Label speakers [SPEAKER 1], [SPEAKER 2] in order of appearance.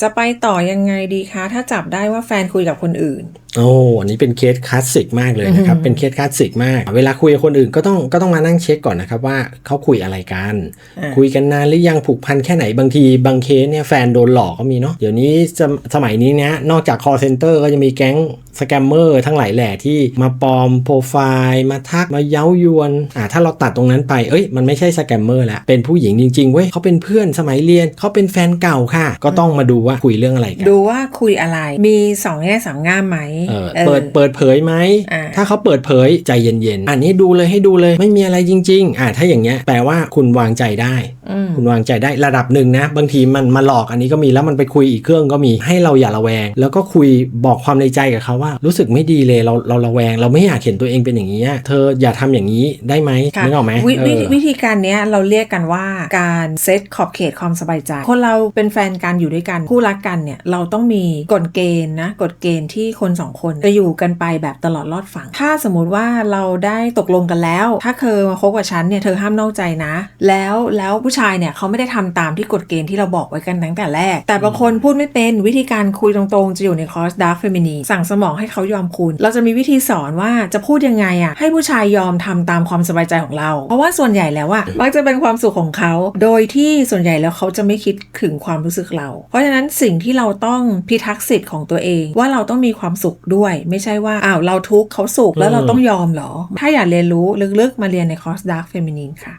[SPEAKER 1] จะไปต่อยังไงดีคะ ถ้าจับได้ว่าแฟนคุยกับคนอื่น
[SPEAKER 2] โอ้อันนี้เป็นเคสคลาสสิกมากเลยนะครับ เป็นเคสคลาสสิกมาก เวลาคุยกับคนอื่นก็ต้องก็ต้องมานั่งเช็คก่อนนะครับว่าเขาคุยอะไรกัน
[SPEAKER 1] อ่า
[SPEAKER 2] คุยกันนานหรือยังผูกพันแค่ไหนบางที บางเคสเนี่ยแฟนโดนหลอกก็มีเนาะ เดี๋ยวนี้สมสมัยนี้เนี้ยนอกจาก call center ก็จะมีแก๊งสแกมเมอร์ทั้งหลายแหล่ที่มาปลอมโปรไฟล์มาทักมาเย้ายวนอ่าถ้าเราตัดตรงนั้นไปเอ้ยมันไม่ใช่สแกมเมอร์แล้วเป็นผู้หญิงจริงๆเว้ยเขาเป็นเพื่อนสมัยเรียนเขาเป็นแฟนเก่าค่ะ ก็ต้องมาดูว่าคุยเรื่องอะไรกัน
[SPEAKER 1] ดูว่าคุยอะไรมีสองแง่สามง่ามไหม
[SPEAKER 2] เออ
[SPEAKER 1] ออ
[SPEAKER 2] เปิดเปิดเผยไหม
[SPEAKER 1] อ่า
[SPEAKER 2] ถ้าเขาเปิดเผยใจเย็นๆ อันนี้ดูเลยให้ดูเลยไม่มีอะไรจริง ๆ อ่าถ้าอย่างเงี้ยแปลว่าคุณวางใจได้
[SPEAKER 1] อืม
[SPEAKER 2] คุณวางใจได้ระดับหนึ่งนะ บางทีมันมาหลอกอันนี้ก็มีแล้วมันไปคุยอีกเครื่องก็มีให้เราอย่าระแวง แล้วก็คุยบอกความในใจกับเขาว่า รู้สึกไม่ดีเลยเราเราระแวง เราไม่อยากเห็นตัวเองเป็นอย่างนี้อะเธออย่าทำอย่างนี้ได้ไหม
[SPEAKER 1] ค่ะ
[SPEAKER 2] นึกออกไหม
[SPEAKER 1] วิ
[SPEAKER 2] เอ
[SPEAKER 1] วิ
[SPEAKER 2] อ
[SPEAKER 1] วิธีการเนี้ยเราเรียกกันว่าการเซตขอบเขตความสบายใจ คนเราเป็นแฟนกันอยู่ด้วยกันคู่รักกันเนี่ยเราต้องมีกฎเกณฑ์นะกฎเกณฑ์ที่คนสองคนจะอยู่กันไปแบบตลอดรอดฝั่งถ้าสมมุติว่าเราได้ตกลงกันแล้ว ถ้าเธอมาคบกับฉันเนี่ยเธอห้ามนอกใจนะ แล้วแล้วผู้ชายเนี่ยเขาไม่ได้ทำตามที่กฎเกณฑ์ที่เราบอกไว้กันตั้งแต่แรก แต่บางคนพูดไม่เป็นวิธีการคุยตรงๆ จะอยู่ในคอร์ส Dark Feminine สั่งสมองให้เขายอมคุณ เราจะมีวิธีสอนว่าจะพูดยังไงอะให้ผู้ชายยอมทำตามความสบายใจของเรา เพราะว่าส่วนใหญ่แล้วอะมักจะเป็นความสุขของเขา โดยที่ส่วนใหญ่แล้วเขาจะไม่คิดถึงความรู้สึกเรา เพราะฉะนั้นสิ่งที่เราต้องพิทักษ์สิทธิ์ของตัวเอง ว่าเราต้องมีความสุขด้วย ไม่ใช่ว่าอ้าวเราทุกข์เขาสุขแล้วเราต้องยอมเหรอ ถ้าอยากเรียนรู้ลึกๆ มาเรียนในคอร์ส Dark Feminine ค่ะ